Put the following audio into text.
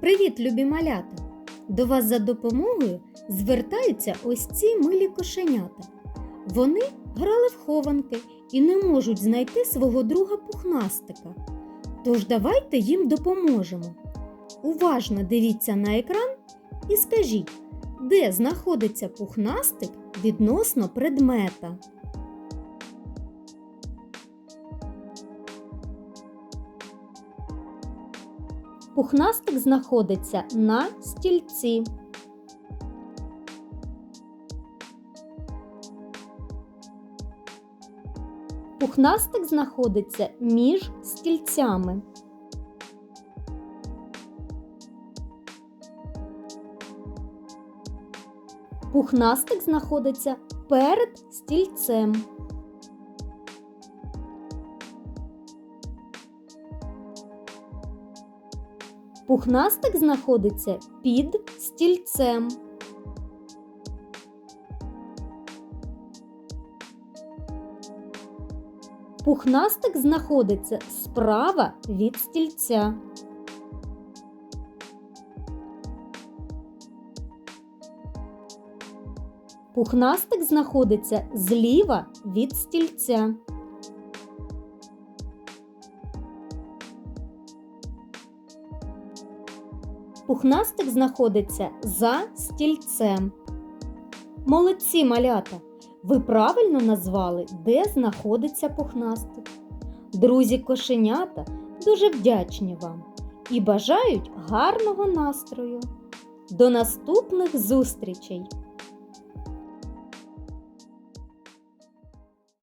Привіт, любі малята! До вас за допомогою звертаються ось ці милі кошенята. Вони грали в хованки і не можуть знайти свого друга пухнастика. Тож давайте їм допоможемо. Уважно дивіться на екран і скажіть, де знаходиться пухнастик відносно предмета. Пухнастик знаходиться на стільці. Пухнастик знаходиться між стільцями. Пухнастик знаходиться перед стільцем. Пухнастик знаходиться під стільцем. Пухнастик знаходиться справа від стільця. Пухнастик знаходиться зліва від стільця. Пухнастик знаходиться за стільцем. Молодці малята! Ви правильно назвали, де знаходиться пухнастик. Друзі кошенята дуже вдячні вам і бажають гарного настрою. До наступних зустрічей!